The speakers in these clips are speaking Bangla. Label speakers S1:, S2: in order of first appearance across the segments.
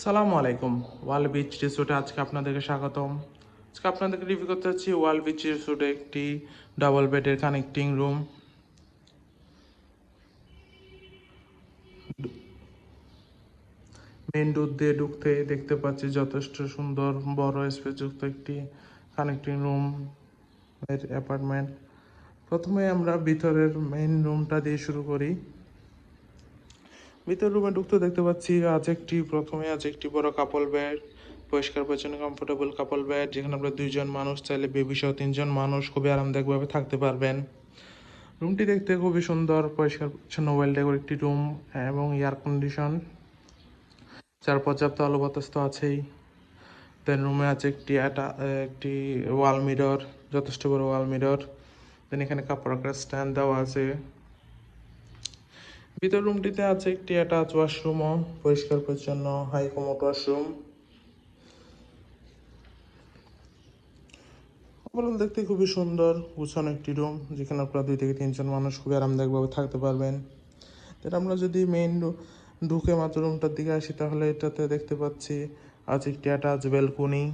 S1: সালামু আলাইকুম। ওয়াল বিচ রিসোর্টে আজকে আপনাদেরকে স্বাগতম। আজকে আপনাদেরকে রিভিউ করতে যাচ্ছি ওয়াল বিচ রিসোর্টে একটি ডাবল বেডের কানেক্টিং রুম মেন ডোর দিয়ে ঢুকতে দেখতে পাচ্ছি যথেষ্ট সুন্দর বড় স্পেস যুক্ত একটি কানেক্টিং রুম এর অ্যাপার্টমেন্ট প্রথমে আমরা ভিতরের মেইন রুমটা দিয়ে শুরু করি। ভিতর রুমে ঢুকতে দেখতে পাচ্ছি আজ একটি প্রথমে আছে একটি বড় কাপল বেড পরিষ্কার, পরিচ্ছন্ন কমফোর্টেবল কাপল বেড যেখানে আমরা দুইজন মানুষ চাইলে বেবি সহ তিনজন মানুষ খুবই আরামদায়কভাবে থাকতে পারবেন। রুমটি দেখতে খুবই সুন্দর, পরিষ্কার, পরিচ্ছন্ন ওয়েল ডেকোর একটি রুম এবং এয়ার কন্ডিশন যার পর্যাপ্ত আলো বাতাস তো আছেই। দেন রুমে আছে একটি একটি ওয়াল মিরর যথেষ্ট বড় ওয়াল মিরর দেন এখানে কাপড় রাখার স্ট্যান্ড দেওয়া আছে। ভিতর রুমটিতে আছে একটি অ্যাটাচ ওয়াশরুমও পরিষ্কার পরিচ্ছন্ন হাই কমোট ওয়াশরুম ওভারঅল দেখতে খুবই সুন্দর, গুছানো একটি রুম যেখানে আপনারা দুই থেকে তিনজন মানুষ খুবই আরামদায়কভাবে থাকতে পারবেন। দেন আমরা যদি মেইন ঢুকে মাত্র রুমটার দিকে আসি, তাহলে এটাতে দেখতে পাচ্ছি আছে একটি অ্যাটাচ বেলকনি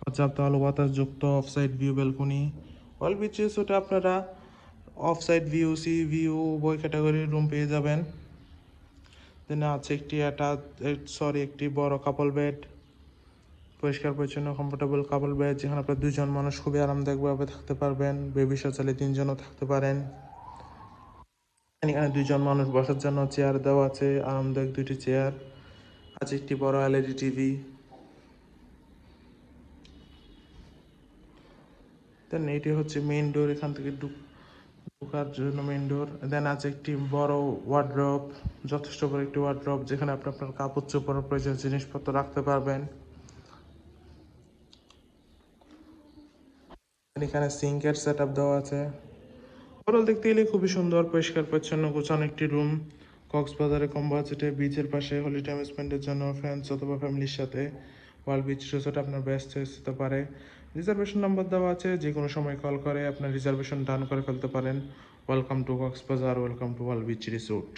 S1: পর্যাপ্ত আলো বাতাস যুক্ত offside view balcony all beaches ওটা আপনারা অফসাইড ভিউ সি ভিউ বই ক্যাটাগরির রুম পেয়ে যাবেন। দেন আছে একটি অ্যাটাচ সরি একটি বড় কাপল বেড পরিষ্কার, পরিচ্ছন্ন কমফোর্টেবল কাপল বেড যেখানে আপনার দুজন মানুষ খুবই আরামদায়কভাবে থাকতে পারবেন। বেবি চাইলে তিনজনও থাকতে পারেন। এখানে দুজন মানুষ বসার জন্য চেয়ার দেওয়া আছে, আরামদায়ক দুটি চেয়ার আছে একটি বড় এলইডি টিভি দেন এটি হচ্ছে মেইন ডোর এখান থেকে ঢোকার জন্য মেইন ডোর দেন আছে একটি বড় ওয়ার্ড্রপ যথেষ্ট বড় একটি ওয়ার্ড্রপ যেখানে আপনি আপনার কাপড় চোপড় প্রয়োজনীয় জিনিসপত্র রাখতে পারবেন। এখানে সিঙ্কের সেট আপ দেওয়া আছে। ওভারঅল দেখতে গেলে খুবই সুন্দর, পরিষ্কার, পরিচ্ছন্ন, গোছানো একটি রুম কক্সবাজারে কম বাজেটে বিচের পাশে হলি টাইম স্পেন্ডের জন্য ফ্রেন্ডস অথবা ফ্যামিলির সাথে ওয়াল বিচ রিসোর্ট আপনার ব্যস্ত হতে পারে। রিজার্ভেশন নাম্বার দেওয়া আছে, যে কোনো সময় কল করে, আপনার রিজার্ভেশন ডান করে ফেলতে পারেন। Welcome to Cox's Bazar welcome to wall beach resort